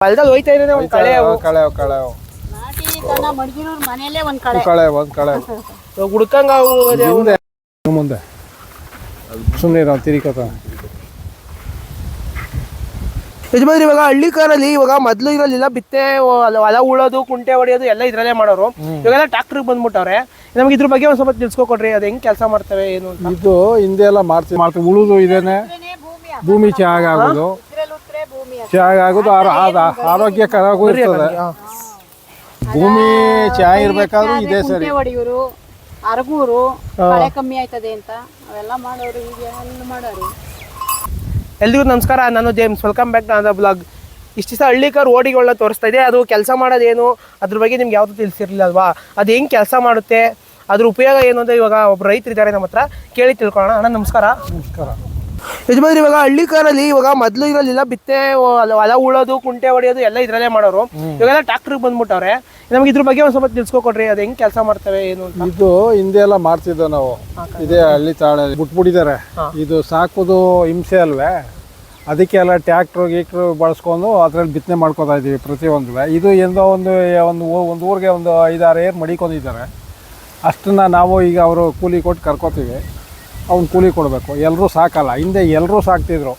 ಹೊಲ್ದಲ್ಲಿ ಹೋಯ್ತಾ ಇದ್ರೆ ಒಂದ್ ಕಳೆ ಅವು. ಕಳೆ ಮನೆಯಲ್ಲೇ ಒಂದ್ ಕಳೆ. ಕಳೆ ಒಂದ್ ಕಳೆ ಹುಡ್ಕಂಗ ಅವು ಅದೇ ಅವು. ಮುಂದೆ. ಮುಂದೆ ಸುಮ್ಮನೆ ತಿರಿಕೋತ ಯಜಮಾನ್ರಿ ಇವಾಗ ಹಳ್ಳಿ ಕಾರಲ್ಲಿ ಇವಾಗ ಮೊದ್ಲು ಇರಲಿಲ್ಲ ಬಿತ್ತೆ ಹೊಲ- ಹೊಲ ಉಳೋದು ಕುಂಟೆ ಹೊಡೆಯೋದು ಎಲ್ಲ ಇದ್ರಲ್ಲೇ ಮಾಡೋರು. ಇವಾಗೆಲ್ಲ ಟ್ರಾಕ್ಟರ್ ಬಂದ್ಬಿಟ್ಟವ್ರೆ. ನಮ್ಗೆ ಇದ್ರ ಬಗ್ಗೆ ಒಂದ್ ಸ್ವಲ್ಪ ತಿಳ್ಸ್ಕೊಕೊಡ್ರಿ ಅದು ಹೆಂಗ್ ಕೆಲಸ ಮಾಡ್ತವೆ ಏನು ಅಂತ. ಇದು ಹಿಂದೆ ಎಲ್ಲ ಮಾಡ್ತೀವಿ ಮಾಡ್ತೀವಿ ಉಳುದು ಇದೇನೆ. ಭೂಮಿ. ಚೆನ್ನಾಗ್ ಆಗೋದು. ಚೆನ್ನಾಗ್ ಆಗೋದು ಆರೋಗ್ಯಕರವಾಗೂ ಇರ್ತದೆ. ಭೂಮಿ ಚೆನ್ನಾಗಿರ್ಬೇಕಾದ್ರೂ ಇದೇ ಸರಿ. ಹೊಡಿಯೋರು ಅರಗೂರು ಕಳೆ ಕಮ್ಮಿ ಆಯ್ತದೆ ಅಂತ ಅವೆಲ್ಲ ಮಾಡೋರು ಈಗ ಎಲ್ಲ ಮಾಡೋರು. ಎಲ್ರಿಗೂ ನಮಸ್ಕಾರ ನಾನು ಜೇಮ್ಸ್ ವೆಲ್ಕಮ್ ಬ್ಯಾಕ್ ನಾನು ಬ್ಲಾಗ್ ಇಷ್ಟು ದಿವಸ ಹಳ್ಳಿ ಕಾರ್ ಓಡಿಗಳನ್ನ ತೋರಿಸ್ತಾ ಇದೆ. ಅದು ಕೆಲಸ ಮಾಡೋದೇನು ಅದ್ರ ಬಗ್ಗೆ ನಿಮ್ಗೆ ಯಾವುದು ತಿಳಿಸಿರ್ಲಿಲ್ಲ ಅಲ್ವಾ ಅದು ಹೆಂಗೆ ಕೆಲಸ ಮಾಡುತ್ತೆ ಅದ್ರ ಉಪಯೋಗ ಏನು ಅಂತ ಇವಾಗ ಒಬ್ಬ ರೈತರಿದ್ದಾರೆ ನಮ್ಮ ಹತ್ರ ಕೇಳಿ ತಿಳ್ಕೊಳ್ಳೋಣ. ಅಣ್ಣ ನಮಸ್ಕಾರ. ನಮಸ್ಕಾರ. ಯಜಮಾನ್ರಿ ಇವಾಗ ಹಳ್ಳಿ ಕಾರಲ್ಲಿ ಇವಾಗ ಮೊದ್ಲು ಇರಲಿಲ್ಲ ಬಿತ್ತೆ ಹೊಲ- ಉಳೋದು ಕುಂಟೆ ಹೊಡೆಯೋದು ಎಲ್ಲ ಇದ್ರಲ್ಲೇ ಮಾಡೋರು. ಇವಾಗೆಲ್ಲ ಟ್ರಾಕ್ಟರ್ ಬಂದ್ಬಿಟ್ಟವ್ರೆ. ನಮ್ಗೆ ಇದ್ರ ಬಗ್ಗೆ ಒಂದ್ ಸ್ವಲ್ಪ ತಿಳ್ಸ್ಕೊಕೊಡ್ರಿ ಅದು ಹೆಂಗ್ ಕೆಲಸ ಮಾಡ್ತವೆ ಏನು ಅಂತ. ಇದು ಹಿಂದೆ ಎಲ್ಲ ಮಾಡ್ತಿದ್ದೋ ನಾವು. ಇದೇ ಹಳ್ಳಿ ತಾಳೆ ಬಿಟ್ಬಿಟ್ಟಿದ್ದಾರೆ. ಇದು ಸಾಕೋದು ಹಿಂಸೆ ಅಲ್ವೇ? ಅದಕ್ಕೆ ಎಲ್ಲ ಟ್ಯಾಕ್ಟ್ರು ಗೀಕ್ಟ್ರು ಬಳಸ್ಕೊಂಡು ಅದ್ರಲ್ಲಿ ಬಿತ್ತನೆ ಮಾಡ್ಕೊತಾ ಇದ್ದೀವಿ ಪ್ರತಿಯೊಂದು ಇದು ಎಂದೋ ಒಂದು ಒಂದು ಒಂದು ಊರಿಗೆ ಒಂದು ಐದಾರು ಏರ್ ಮಡಿಕೊಂಡಿದ್ದಾರೆ. ಅಷ್ಟನ್ನ ನಾವು ಈಗ ಅವರು ಕೂಲಿ ಕೊಟ್ಟು ಕರ್ಕೋತೀವಿ. ಅವ್ನು ಕೂಲಿ ಕೊಡಬೇಕು. ಎಲ್ಲರೂ ಸಾಕಲ್ಲ. ಹಿಂದೆ ಎಲ್ಲರೂ ಸಾಕ್ತಿದ್ರು.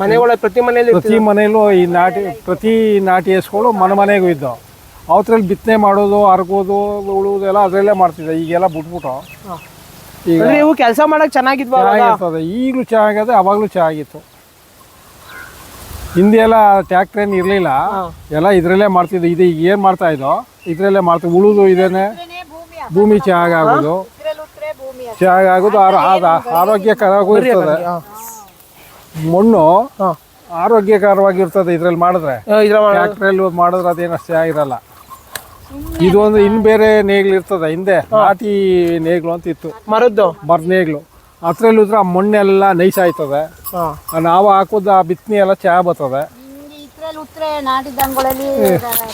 ಮನೆಗಳ ಪ್ರತಿ ಮನೆಯಲ್ಲಿ ಪ್ರತಿ ಮನೆಯಲ್ಲೂ ಈ ನಾಟಿ ಪ್ರತಿ ನಾಟಿ ಎಸ್ಕೊಳ್ಳು ಮನೆ ಮನೆಗೂ ಇದ್ದವು. ಅವತ್ರಲ್ಲಿ ಬಿತ್ತನೆ ಮಾಡೋದು ಅರ್ಗೋದು ಉಳುವುದು ಎಲ್ಲ ಅದರಲ್ಲೇ ಮಾಡ್ತಿದ್ದೆ. ಈಗೆಲ್ಲ ಬಿಟ್ಬಿಟ್ಟು. ಈಗ ನೀವು ಕೆಲಸ ಮಾಡೋಕ್ಕೆ ಚೆನ್ನಾಗಿದ್ವ ಅವಾಗ? ಚೆನ್ನಾಗಿರ್ತದೆ. ಈಗಲೂ ಚೆನ್ನಾಗಿದೆ ಅವಾಗಲೂ ಚೆನ್ನಾಗಿತ್ತು. ಹಿಂದೆ ಎಲ್ಲ ಟ್ಯಾಕ್ಟ್ರ್ ಏನು ಇರಲಿಲ್ಲ. ಎಲ್ಲ ಇದರಲ್ಲೇ ಮಾಡ್ತಿದ್ದೆ. ಇದು ಈಗ ಏನು ಮಾಡ್ತಾ ಇದ್ದೋ ಇದರಲ್ಲೇ ಮಾಡ್ತೀವಿ ಉಳುದು ಇದೇನೆ. ಭೂಮಿ. ಚೆನ್ನಾಗಾಗೋದು ಉತ್ರೆಲ್ ಆಗೋದು ಆರೋಗ್ಯಕರವಾಗೂ ಇರ್ತದೆ. ಮಣ್ಣು. ಆರೋಗ್ಯಕರವಾಗಿರ್ತದೆ ಇದ್ರಲ್ಲಿ ಮಾಡಿದ್ರೆ. ಟ್ಯಾಕ್ಟ್ರಲ್ಲಿ ಮಾಡಿದ್ರೆ. ಅದೇನು ಅಷ್ಟೇ ಆಗಿರಲ್ಲ. ಇದೊಂದು ಇನ್ ಬೇರೆ ನೇಗ್ಲು ಇರ್ತದೆ. ಹಿಂದೆ ನಾಟಿ ನೇಗ್ಲು ಅಂತ ಇತ್ತು. ಮರದ್ದು? ಮರದ ನೇಗ್ಲು. ಅದ್ರಲ್ಲಿ ಆ ಮಣ್ಣೆಲ್ಲ ನೈಸ್ ಆಯ್ತದೆ. ನಾವು ಹಾಕೋದು ಆ ಬಿತ್ತನೆ ಎಲ್ಲ ಚಾ ಬರ್ತದೆ.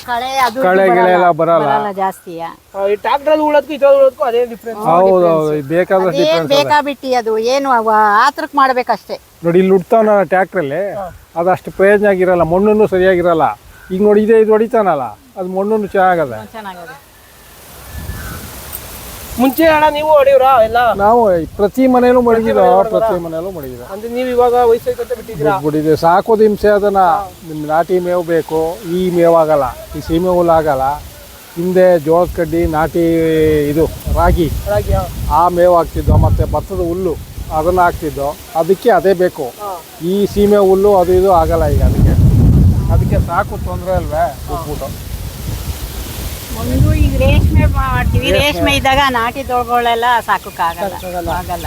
ಕಳೆ ಅದು ಕಳೆ ಇದು ಗಿಳೆ ಎಲ್ಲ ಬರಲ್ಲ. ಬರಲ್ಲ ಜಾಸ್ತಿಯ ಆ, ಈ ಟ್ರಾಕ್ಟರ್ ಅಲ್ಲಿ ಉಳೋದಕ್ಕೂ ಇದ್ರಲ್ಲಿ ಉಳೋದಕ್ಕೂ ಅದೇ ಡಿಫ್ರೆನ್ಸ್ ಹೌದು ಹೌದು ಬೇಕಾದಷ್ಟು ಏನ್ ಡಿಫ್ರೆನ್ಸ್ ಬೇಕಾಬಿಟ್ಟಿ ಅದು? ಏನು ಅವ ಆತ್ರಕ್ ಮಾಡ್ಬೇಕಷ್ಟೇ. ನೋಡಿ ಇಲ್ಲಿ ಉಡ್ತಾನ ಟ್ಯಾಕ್ಟ್ರಲ್ಲಿ ಅದು ಅಷ್ಟು ಪ್ರಯೋಜನ ಆಗಿರಲ್ಲ ಮಣ್ಣನ್ನು ಸರಿಯಾಗಿರಲ್ಲ. ಈಗ ನೋಡಿ ಇದೇ ಇದು ಹೊಡಿತಾನಲ್ಲ. ಅದು ಮಣ್ಣನ್ನು ಚೆನ್ನಾಗದ. ಚೆನ್ನಾಗದೆ. ಮುಂಚೆ ಅಣ್ಣ ನೀವು ಹೊಡಿವ್ರಾ ಎಲ್ಲ ನಾವು ಪ್ರತಿ ಮನೇಲೂ ಮಡಗಿದ ಪ್ರತಿ ಮನೇಲೂ ಮಡಗಿದ ಅಂದ್ರೆ ನೀವು ಇವಾಗ ವಯಸ್ಸೈತಂತ ಬಿಟ್ಟಿದ್ದೀರಾ? ಬಿಟ್ಟಿದೆ ಸಾಕೋದು ಹಿಂಸೆ ಅದನ್ನ ನಿಮ್ ನಾಟಿ ಮೇವು ಬೇಕು ಈ ಮೇವು ಆಗಲ್ಲ ಈ ಸೀಮೆ ಹುಲ್ಲು ಆಗಲ್ಲ ಹಿಂದೆ ಜೋಳದ ಕಡ್ಡಿ ನಾಟಿ ಇದು ರಾಗಿ ರಾಗಿ ಆ ಮೇವು ಹಾಕ್ತಿದ್ದೋ ಮತ್ತೆ ಭತ್ತದ ಹುಲ್ಲು ಅದನ್ನ ಹಾಕ್ತಿದ್ದೋ ಅದಕ್ಕೆ ಅದೇ ಬೇಕು. ಈ ಸೀಮೆ ಹುಲ್ಲು ಅದು ಇದು ಆಗಲ್ಲ ಈಗ ಅದಕ್ಕೆ. ಅದಕ್ಕೆ ಸಾಕು ತೊಂದರೆ ಅಲ್ವೇ ಬಿಟ್ಬಿಟ್ಟು. ಒಂದು ಈಗ ರೇಷ್ಮೆ ಮಾಡ್ತೀವಿ. ರೇಷ್ಮೆ. ಇದ್ದಾಗ ನಾಟಿ ದೊಳಗಳೆಲ್ಲ ಸಾಕಕ್ಕಾಗಲ್ಲ ಆಗಲ್ಲ.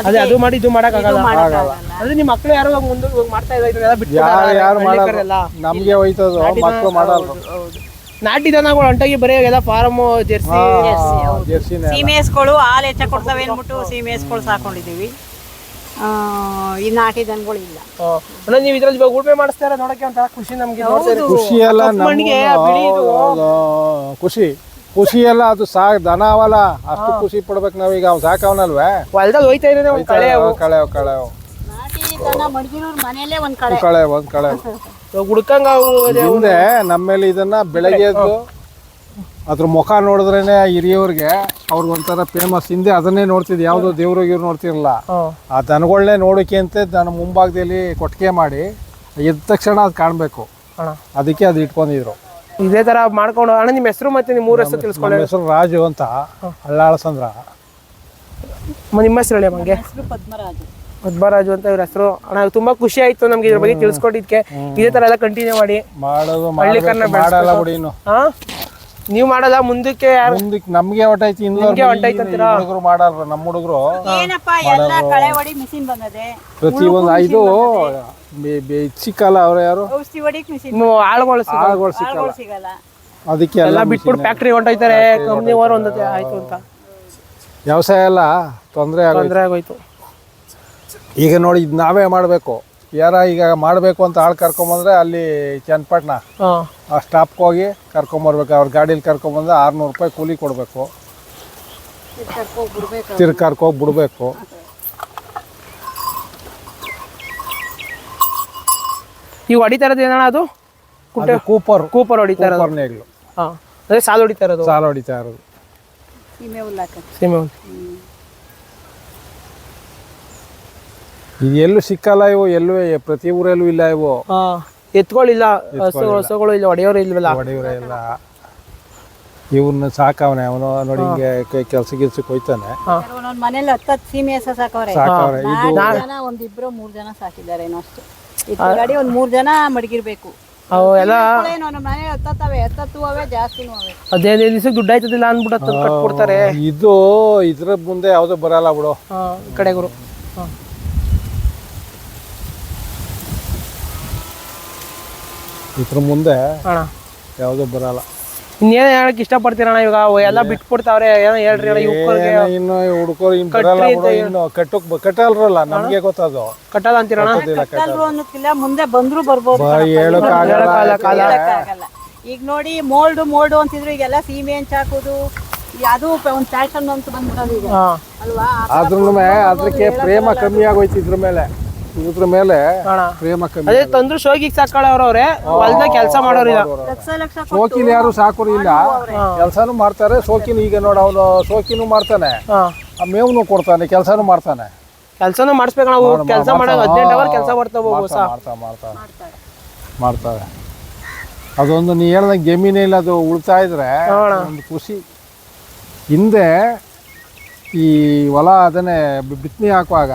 ಅದೇ ಅದು ಮಾಡಿ ಇದು ಮಾಡಕ್ ಆಗಲ್ಲ. ಮಾಡಕ್ಕಾಗಲ್ಲ ಅಂದ್ರೆ ನಿಮ್ಮ ಮಕ್ಳು ಯಾರೋ ಮುಂದೆ ಮಾಡ್ತಾ ಯಾರು ಯಾರು ಮಾಡಲ್ಲ. ನಮ್ಗೆ ಹೋಯ್ತದ ಮಕ್ಕಳು ಮಾಡಲ್ಲ. ನಾಟಿ ದನಗಳು ಅಂಟಾಗಿ ಬರೀ ಎಲ್ಲ ಫಾರಮ್ ಜೆರ್ಸಿ. ಸೀಮೆಸ್ಗಳು ಹಾಲು ಹೆಚ್ಚ ಕೊಡ್ತಾವೆ ಅಂದ್ಬಿಟ್ಟು ಸೀಮೆಸ್ಗಳು ಸಾಕೊಂಡಿದೀವಿ ಈ ನಾಟಿ ದನಗಳು ಇಲ್ಲ. ಅಂದ್ರೆ ನೀವು ಇದ್ರಲ್ಲಿ ಇವಾಗ ಉಳ್ಮೆ ಮಾಡಿಸ್ತಾರ ನೋಡಕ್ಕೆ ಒಂಥರ ಖುಷಿ ನಮ್ಗೆ ನೋಡ್ತಾ. ಖುಷಿ ಎಲ್ಲ ಕಪ್ಪು ಮಣ್ಣಿಗೆ ನಮ್ಮ- ಬಿಳಿ ಇದು. ಹೌದು, ಖುಷಿ ಖುಷಿ. ಎಲ್ಲ ಅದು ಸಾ ದನ ಅವಲ್ಲ ಅಷ್ಟು ಖುಷಿ ಪಡ್ಬೇಕು ನಾವೀಗ ಅವ್ನು ಸಾಕವನಲ್ವೇ? ಹೊಲ್ದಲ್ಲಿ ಹೋಯ್ತಾ ಒಂದ್ ಕಳೆ ಅವು. ಕಳೆ ಕಳೆ ನಾಟಿ ದನ ಮಡ್ಗಿರೋರ್ ಮನೆಯಲ್ಲೇ ಒಂದ್ ಕಳೆ. ಕಳೆ ಒಂದ್ ಕಳೆ ಇವಾಗ ಹುಡ್ಕಂಗ ಅವು ಅದೇ ಅವು. ಹಿಂದೆ ನಮ್ಮೇಲೆ ಇದನ್ನ ಬೆಳಗ್ಗೆ ಎದ್ದು ಅದ್ರ ಮುಖ ನೋಡಿದ್ರೇನೆ ಹಿರಿಯವ್ರಿಗೆ ಅವ್ರಿಗೆ ಒಂಥರ ಫೇಮಸ್ ಹಿಂದೆ ಅದನ್ನೇ ನೋಡ್ತಿದ್ದೆ ಯಾವ್ದೋ ದೇವ್ರ ಇವ್ರು ನೋಡ್ತಿರಲ್ಲ. ಆ ದನಗಳನ್ನೇ ನೋಡೋಕೆ ಅಂತ ದನ ಮುಂಭಾಗದಲ್ಲಿ ಕೊಟ್ಟಿಗೆ ಮಾಡಿ ಎದ್ದ ತಕ್ಷಣ ಅದು ಕಾಣಬೇಕು. ಅಣ್ಣ. ಅದಕ್ಕೆ ಅದು ಇಟ್ಕೊಂಡಿದ್ರು. ಇದೇ ತರ ಮಾಡ್ಕೊಂಡು ಅಣ್ಣ ನಿಮ್ಮ ಹೆಸರು ಮತ್ತೆ ನಿಮ್ಮ ಊರ ಹೆಸರು ತಿಳ್ಸ್ಕೊಳ್ಳಿ. ಹೆಸರು ರಾಜು ಅಂತ ಹಳ್ಳಾಳಸಂದ್ರ ಮ- ನಿಮ್ಮ ಹೆಸರು ಹೇಳಿ ಮಂಗೆ ಪದ್ಮರಾಜು. ಪದ್ಮರಾಜು ಅಂತ ಇವ್ರ ಹೆಸರು. ಅಣ್ಣ ತುಂಬಾ ಖುಷಿ ಆಯ್ತು ನಮ್ಗೆ ಇದ್ರ ಬಗ್ಗೆ ತಿಳ್ಸ್ಕೊಂಡಿದ್ಕೆ ಇದೇ ತರ ಎಲ್ಲ ಕಂಟಿನ್ಯೂ ಮಾಡಿ. ಮಾಡೋದು ಹಳ್ಳಿ ಕನ್ನಡ ಮಾಡಲ್ಲ ಬಿಡಿ ಇನ್ನು. ಹಾ? ನೀವು ಮಾಡಲ್ಲ ಮುಂದಕ್ಕೆ ಯಾರು ಮುಂದಕ್ಕೆ ನಮ್ಗೆ ಹೊಟ್ಟೈತಿ ನಿಮ್ಗೆ ಹೊರ್ಟೈತೆ ಅಂತೀರಾ? ಹುಡುಗರು ಮಾಡಲ್ರ ನಮ್ಮ ಹುಡುಗರು? ಏನಪ್ಪ ಎಲ್ಲ ಕಳೆ ಹೊಡಿ ಮಿಷಿನ್ ಬಂದದೆ. ಪ್ರತಿ ಒಂದು ಐದು ಬೆ- ಬೆ- ಸಿಕ್ಕಲ್ಲ ಅವ್ರ ಯಾರು? ಔಷಧಿ ಹೊಡಿಕ್ ಮಿಷಿನ್ ನಿಮ್ಮ ಆಳುಗಳು ಸಿಕ್ಕಲ್ಲ ಸಿಗಲ್ಲ. ಅದಕ್ಕೆ ಎಲ್ಲ ಎಲ್ಲ ಬಿಟ್ಬಿಟ್ಟು ಫ್ಯಾಕ್ಟ್ರಿ ಹೊಂಟೈತಾರೆ ಕಂಪ್ನಿ ಓರ್ ಒಂದತೆ ಆಯ್ತು ಅಂತ. ವ್ಯವಸಾಯ ಎಲ್ಲ ತೊಂದರೆ ಆಗೋಯ್ತು. ತೊಂದರೆ ಆಗೋಯ್ತು. ಈಗ ನೋಡಿ ಇದು ನಾವೇ ಮಾಡಬೇಕು. ಯಾರ ಈಗ ಮಾಡಬೇಕು ಅಂತ ಆಳು ಕರ್ಕೊಂಬಂದ್ರೆ ಅಲ್ಲಿ ಚನ್ನಪಟ್ಟಣ. ಆ ಸ್ಟಾಪ್ಗೆ ಹೋಗಿ ಕರ್ಕೊಂಬರ್ಬೇಕು ಅವ್ರ ಗಾಡೀಲಿ ಕರ್ಕೊಂಬಂದ್ರೆ ಆರುನೂರು ರೂಪಾಯಿ ಕೂಲಿ ಕೊಡಬೇಕು. ತಿರ್ಕರ್ಕೋಗಿ ಬಿಡಬೇಕು. ನೀವು ಹೊಡಿತಾ ಇರೋದು ಏನಣ್ಣ ಅದು? ಕುಂಟೆ ಕೂಪರ್. ಕೂಪರ್ ಹೊಡಿತಾ ಇರೋದು ನೇಗ್ಲು ಹಾಂ. ಅದೇ ಸಾಲು ಹೊಡಿತಾ ಇರೋದು ಸಾಲ ಹೊಡಿತಾ ಇರೋದು. ಸೀಮೆ ಹುಲ್ಲು ಸೀಮೆ ಹುಲ್ಲು. ಇದು ಎಲ್ಲೂ ಸಿಕ್ಕಲ್ಲ ಇವು ಎಲ್ಲೂ ಪ್ರತಿ ಊರಲ್ಲೂ ಇಲ್ಲ ಇವು. ಎತ್ಕೊಳ್ಳಿಲ್ಲ ಹಸುಗಳು ಹಸುಗಳು ಇಲ್ಲ ಒಡೆಯವರು ಇಲ್ವಲ್ಲ? ಹೊಡೆಯವರೇ ಇಲ್ಲ. ಇವ್ರನ್ನ ಸಾಕವನೆ ಅವನು ನೋಡಿ ಹಿಂಗೆ ಕೆಲಸ ಗಿಲ್ಸಕ್ಕೆ ಹೋಯ್ತಾನೆ ಒಂದೊಂದು ಮನೇಲಿ ಹತ್ತತ್ತು ಸೀಮೆ ಹಸ ಸಾಕವ್ರೆ. ಸಾಕವ್ರೆ. ಇದು ನಾಲ್ಕು ಜನ ಒಂದಿಬ್ರು ಮೂರ್ ಜನ ಸಾಕಿದ್ದಾರೆ ಏನೋ ಅಷ್ಟು. ಇದ್ರ ಗಾಡಿ ಒಂದ್ ಮೂರ್ ಜನ ಮಡಗಿರ್ಬೇಕು. ಅವು ಎಲ್ಲ ನಮ್ಮ ಮನೆ ಹತ್ತತ್ತವೆ ಹತ್ತತ್ತು ಅವೇ ಜಾಸ್ತಿನೂ ಅವೆ. ಹದಿನೈದು ದಿವಸಕ್ಕೆ ದುಡ್ಡು ಆಯ್ತದಿಲ್ಲ ಅಂದ್ಬಿಟ್ಟು ಕಟ್ಕೊಡ್ತಾರೆ ಇದು ಇದ್ರ ಮುಂದೆ ಯಾವುದು ಬರಲ್ಲ ಬಿಡು. ಹಾ ಈ ಕಡೆ ಗುರು ಹಾಂ ಇದ್ರ ಮುಂದೆ ಅಣ್ಣ. ಯಾವುದು ಬರಲ್ಲ. ಇನ್ನೇನು ಹೇಳಕ್ ಇಷ್ಟಪಡ್ತೀರಣ್ಣ ಇವಾಗ? ಅವು ಎಲ್ಲ ಬಿಟ್ಬಿಡ್ತಾವ್ರೆ ಏನೋ ಹೇಳ್ರಿ ಅಣ್ಣ ಯುವಕರಿಗೆ ಏನೋ ಇನ್ನು ಹುಡುಗರು ಇನ್ನು ಬರಲ್ಲ ಬಿಡು ಇನ್ನು ಕಟ್ಟಕ್ ಕಟ್ಟಲ್ರಲ್ಲ ನಮ್ಗೆ ಗೊತ್ತದು. ಕಟ್ಟಲ್ಲ ಅಂತೀರಣ್ಣ ಕಟ್ಟಲ್ರು ಅನ್ನೋಕ್ಕಿಲ್ಲ ಮುಂದೆ ಬಂದ್ರು ಬರ್ಬೋದು ಹೇಳಕ್ಕಾಗಲ್ಲ ಹೇಳಕ್ಕಾಗಲ್ಲ. ಈಗ ನೋಡಿ ಮೋಲ್ಡು ಮೋಲ್ಡು ಅಂತಿದ್ರು ಈಗೆಲ್ಲ ಸೀಮೆ ಹಂಚ್ ಹಾಕೋದು. ಅದು ಒಂದ್ ಫ್ಯಾಷನ್ ಅಂತ ಬಂದ್ಬಿಡೋದು ಈಗ. ಹಾ. ಅಲ್ವಾ? ಆದ್ರೂ ಅದಕ್ಕೆ ಪ್ರೇಮ ಕಮ್ಮಿ ಆಗೋಯ್ತು ಇದ್ರ ಮೇಲೆ. ಇದ್ರ ಮೇಲೆ ಅಣ್ಣ. ಪ್ರೇಮ ಕಮ್ಮಿ ಅದೇ ತಂದ್ರು ಶೋಕಿಗೆ ಸಾಕೊಳ್ಳೋರು ಅವ್ರೆ ಹೊಲ್ದಾಗ ಕೆಲಸ ಮಾಡೋರಿಲ್ಲ ಲಕ್ಷ ಲಕ್ಷ ಸೋಕಿನ ಯಾರು ಸಾಕೋರು ಇಲ್ಲ. ಕೆಲಸನೂ ಮಾಡ್ತಾರೆ ಶೋಕಿನ ಈಗ ನೋಡ ಅವನು ಶೋಕಿನು ಮಾಡ್ತಾನೆ. ಹಾ. ಆ ಮೇವ್ನು ಕೊಡ್ತಾನೆ ಕೆಲಸನೂ ಮಾಡ್ತಾನೆ. ಕೆಲ್ಸನೂ ಮಾಡಿಸ್ಬೇಕು ನಾವು ಕೆಲಸ ಮಾಡೋ ಹದಿನೆಂಟು ಅವರ್ ಕೆಲಸ ಮಾಡ್ತಾವ ಹೊಸ ಮಾಡ್ತಾ ಮಾಡ್ತಾ ಮಾಡ್ತಾರೆ. ಅದೊಂದು ನೀ ಹೇಳ್ದಂಗೆ ಜಮೀನೇ ಇಲ್ಲ ಅದು ಉಳ್ತಾ ಇದ್ರೆ ಒಂದು ಖುಷಿ. ಹಿಂದೆ ಈ ಹೊಲ ಅದನ್ನೇ ಬಿತ್ತನೆ ಹಾಕುವಾಗ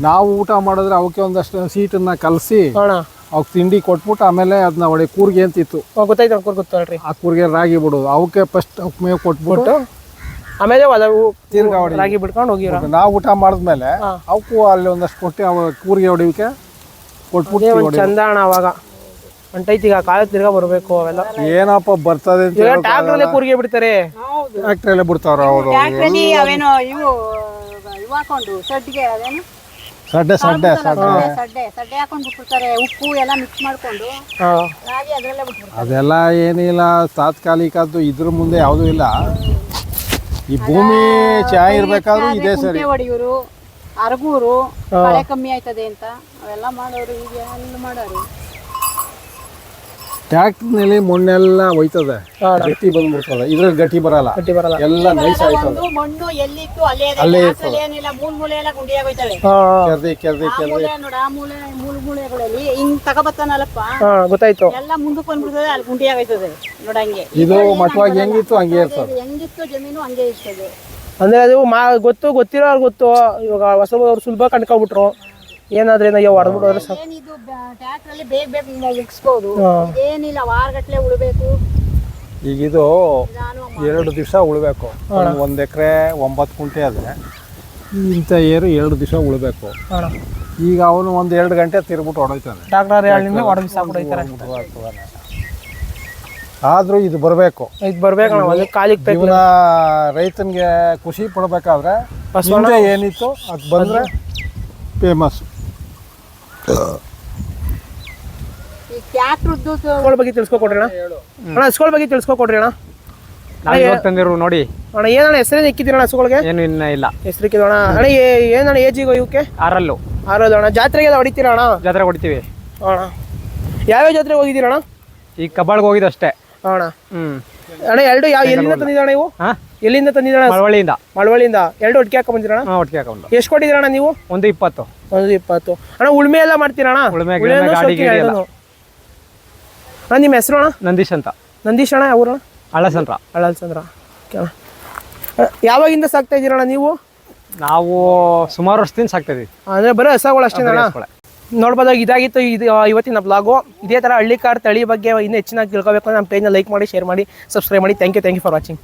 ನಾವು ಊಟ ಮಾಡಿದ್ರೆ ಅವಕ್ಕೆ ಒಂದಷ್ಟು ಸೀಟನ್ನ ಕಲಸಿ ಅಣ್ಣ ಅವಕ್ಕೆ ತಿಂಡಿ ಕೊಟ್ಬಿಟ್ಟು ಆಮೇಲೆ ಅದನ್ನ ಒಳ್ಳೆ ಕೂರ್ಗೆ ಅಂತಿತ್ತು ಗೊತ್ತಾಯ್ತು ಅನ್ಕೊಂಡು ಗೊತ್ತಲ್ರಿ ಆ ಕೂರ್ಗೆ ರಾಗಿ ಬಿಡೋದು. ಅವಕ್ಕೆ ಫಸ್ಟ್ ಅವಕ್ಕೆ ಮೇವು ಕೊಟ್ಬಿಟ್ಟು ಆಮೇಲೆ ತಿರ್ಗಾ ರಾಗಿ ಬಿಡ್ಕೊಂಡು ಹೋಗಿರೋ ನಾವು ಊಟ ಮಾಡಿದ್ಮೇಲೆ ಅವಕ್ಕೂ ಅಲ್ಲಿ ಒಂದಷ್ಟು ಕೊಟ್ಟು ಅವ ಕೂರ್ಗೆ ಹೊಡಿಕೆ ಕೊಟ್ಬಿಟ್ಟು ಚಂದಾಣ ಚಂದ ಅಣ್ಣ ಅವಾಗ. ಹೊಂಟೈತಿ ಈಗ ಕಾಲ ತಿರ್ಗಾ ಬರ್ಬೇಕು ಅವೆಲ್ಲ. ಏನಪ್ಪ ಬರ್ತದೆ ಅಂತ ಕೂರ್ಗೆ ಟ್ಯಾಕ್ಟ್ರಲ್ಲೇ ಕೂರಿಗೆ ಬಿಡ್ತಾರೆ. ಫ್ಯಾಕ್ಟ್ರಿಯಲ್ಲೇ ಬಿಡ್ತಾವ್ರ ಅವರು ಟ್ಯಾಕ್ಟ್ರಲ್ಲಿ ಅವೇನೋ ಇವು ಇವು ಹಾಕೊಂಡು ಸಡ್ಗೆ ಅದೇನು ಸಡ್ಡೆ ಸಡ್ಡೆ ಸಡ್ಡೆ. ಸಡ್ಡೆ ಸಡ್ಡೆ ಹಾಕೊಂಡು ಬಿಟ್ಬಿಡ್ತಾರೆ. ಉಪ್ಪು ಎಲ್ಲ ಮಿಕ್ಸ್ ಮಾಡ್ಕೊಂಡು ಹಾ. ರಾಗಿ ಅದರಲ್ಲೇ ಬಿಟ್ಬಿಡ್ತಾರೆ. ಅದೆಲ್ಲ ಏನಿಲ್ಲ ತಾತ್ಕಾಲಿಕದ್ದು ಇದ್ರ ಮುಂದೆ ಯಾವುದೂ ಇಲ್ಲ. ಈ ಭೂಮಿ ಚೆನ್ನಾಗಿರ್ಬೇಕಾದ್ರೂ ಇದೇ ಸರಿ. ಒಡಿಯೂರು ಅರಗೂರು ಮಳೆ ಕಮ್ಮಿ ಆಯ್ತದೆ ಅಂತ. ಅವೆಲ್ಲ ಮಾಡೋರು ಈಗ ಎಲ್ಲ ಮಾಡೋರು? ಟ್ಯಾಕ್ಟ್ರಿನಲ್ಲಿ ಮಣ್ಣೆಲ್ಲ ಹೋಯ್ತದೆ. ಹಾ. ಗಟ್ಟಿ ಬಂದ್ಬಿಡ್ತದೆ. ಇದ್ರಲ್ಲಿ ಗಟ್ಟಿ ಬರಲ್ಲ. ಗಟ್ಟಿ ಬರಲ್ಲ. ಎಲ್ಲ ನೈಸ್ ಆಯ್ತದೆ. ಮಣ್ಣು ಎಲ್ಲಿತ್ತು ಅಲ್ಲೇ ಏನಿಲ್ಲ ಮೂಲ್ ಮೂಲೆ ಎಲ್ಲ ಗುಂಡಿ ಆಗೋಯ್ತವೆ. ಹಾ. ಕೆರ್ದಿ ಕೆರ್ದಿ ಆ ಮೂಲೆ ನೋಡ ಆ ಮೂಲೆ ಮೂಲ ಮೂಲೆಗಳಲ್ಲಿ ಹಿಂಗ್ ತಗೋಬತ್ತಾನಲ್ಲಪ್ಪ? ಹಾ ಗೊತ್ತಾಯ್ತು. ಎಲ್ಲ ಮುಂದಕ್ಕೆ ಬಂದ್ಬಿಡ್ತದೆ ಅಲ್ಲಿ ಗುಂಡಿ ಆಗೋಯ್ತದೆ. ನೋಡಂಗೆ ಇದು ಮಠವಾಗಿ ಹೆಂಗಿತ್ತು ಹಂಗೆ ಇರ್ತದೆ. ಇದು ಹೆಂಗಿತ್ತು ಜಮೀನು ಹಂಗೆ ಇರ್ತದೆ. ಅಂದ್ರೆ ಅದು ಮಾ ಗೊತ್ತು ಗೊತ್ತಿರೋರು ಗೊತ್ತು. ಇವಾಗ ಹೊಸಬರು ಸುಲಭ ಕಂಡ್ಕೊಬಿಟ್ರು ಏನಾದ್ರೆ ಏನೋ ಹೊಡೆದ್ಬಿಟ್ಟು ಹೋದ್ರೆ ಸಾಕು. ಏನಿದು ಟ್ಯಾಕ್ಟ್ರ್ ಅಲ್ಲಿ ಬೇಗ ಬೇಗ ಮುಗಿಸ್ಬೋದು. ಏನಿಲ್ಲ ವಾರಗಟ್ಲೆ ಉಳಬೇಕು. ಈಗ ಇದು ಎರಡು ದಿವಸ ಉಳ್ಬೇಕು. ಒಂದು ಎಕರೆ ಒಂಬತ್ತು ಕುಂಟೆ ಆದರೆ ಇಂಥ ಏರು ಎರಡು ದಿವಸ ಉಳ್ಬೇಕು. ಈಗ ಅವನು ಒಂದು ಎರಡು ಗಂಟೆ ತಿರ್ಬಿಟ್ಟು ಹೊಡೋಯ್ತಾನೆ. ಡಾಕ್ಟರ್ ಹೇಳಿಂದ ಹೊಡೆದು ಸಾಕ್ಬಿಡೈತಾರೆ ಆದರೂ ಇದು ಬರಬೇಕು. ಇದು ಬರಬೇಕು ಒಂದು ಕಾಲಿಗೆ ಜೀವನ ರೈತನಿಗೆ ಖುಷಿ ಪಡ್ಬೇಕಾದ್ರೆ ಹಿಂದೆ ಏನಿತ್ತು ಅದು ಬಂದರೆ ಫೇಮಸ್ ಹಸ್ಗಳ ಬಗ್ಗೆ ತಿಳ್ಸ್ಕೊಕೊಡ್ರಿ ಅಣ್ಣ. ಅಣ್ಣ ಹಸ್ಗಳ ಬಗ್ಗೆ ತಿಳಿಸ್ಕೊಡ್ರಿ ಅಣ್ಣ. ನಾವು ಇವಾಗ ತಂದಿರು ನೋಡಿ. ಅಣ್ಣ ಏನಣ್ಣ ಹೆಸರೇನು ಇಕ್ಕಿದ್ದೀರಣ್ಣ ಹಸುಗಳಿಗೆ ಏನು ಇನ್ನ ಇಲ್ಲ. ಹೆಸರು ಇಕ್ಕಿದೋಣ ಅಣ್ಣ. ಏ- ಏನಣ್ಣ ಏಜಿಗೋ ಇವಕ್ಕೆ ಆರಲ್ಲು. ಆರೋದು ಅಣ್ಣ. ಜಾತ್ರೆಗೆಲ್ಲ ಹೊಡಿತೀರ ಅಣ್ಣ? ಜಾತ್ರೆ ಕೊಡ್ತೀವಿ ಅಣ್ಣ. ಯಾವ್ಯಾವ ಜಾತ್ರೆಗೆ ಹೋಗಿದ್ದೀರಣ್ಣ ಈ ಕಬ್ಬಾಳ್ಗೆ ಹೋಗಿದ್ದು ಅಷ್ಟೇ. ಅಣ್ಣ. ಹ್ಮ್. ಅಣ್ಣ ಎರಡು ಯಾವ ಎಲ್ಲಿಂದ ತಂದಿದ್ದಣ್ಣ ನೀವು ಹಾ ಎಲ್ಲಿಂದ ತಂದಿದ್ದಣ್ಣ ಮಳವಳ್ಳಿಯಿಂದ. ಮಳವಳ್ಳಿಯಿಂದ. ಎರಡು ಒಟ್ಟಿಗೆ ಹಾಕೊಂಡ್ ಬಂದಿರಣ್ಣ ಹಾ ಒಟ್ಟಿಗೆ ಹಾಕೊಂಡು ಎಷ್ಟು ಕೊಟ್ಟಿದ್ದೀರಣ್ಣ ನೀವು? ಒಂದು ಇಪ್ಪತ್ತು. ಒಂದು ಇಪ್ಪತ್ತು. ಅಣ್ಣ ಉಳ್ಮೆ ಎಲ್ಲ ಮಾಡ್ತೀರಣ್ಣ ಉಳ್ಮೆ, ಗಿಳ್ಮೆ, ಗಾಡಿ, ಶೋಕಿ ಗೀಡಿ ಎಲ್ಲ. ಅಣ್ಣ ನಿಮ್ಮ ಹೆಸರು ಅಣ್ಣ? ನಂದೀಶ್ ಅಂತ. ನಂದೀಶ್ ಅಣ್ಣ ಅವ್ರಣ್ಣ ಅಳಸಂದ್ರ. ಅಳಲ್ಸಂದ್ರ. ಓಕೆ ಅಣ್ಣ. ಅಣ್ಣ, ಯಾವಾಗಿಂದ ಸಾಕ್ತಾ ಇದ್ದೀರಣ್ಣ ನೀವು? ನಾವು ಸುಮಾರು ವರ್ಷದಿಂದ ಇದ್ದೀವಿ ಅಂದ್ರೆ ಬರೀ ಹಸಗಳು ಅಷ್ಟೇ ಅಣ್ಣ? ನೋಡ್ಬೋದಾಗ ಇದಾಗಿತ್ತು ಇದು ಇವತ್ತಿನ ಬ್ಲಾಗು ಇದೇ ಥರ ಹಳ್ಳಿ ಕಾರ್ ತಳಿ ಬಗ್ಗೆ ಇನ್ನೂ ಹೆಚ್ಚಿನ ತಿಳ್ಕೊಬೇಕು. ನಮ್ಮ ಪೇಜ್ನ ಲೈಕ್ ಮಾಡಿ ಶೇರ್ ಮಾಡಿ ಸಬ್ಸ್ಕ್ರೈಬ್ ಮಾಡಿ. Thank you thank you for watching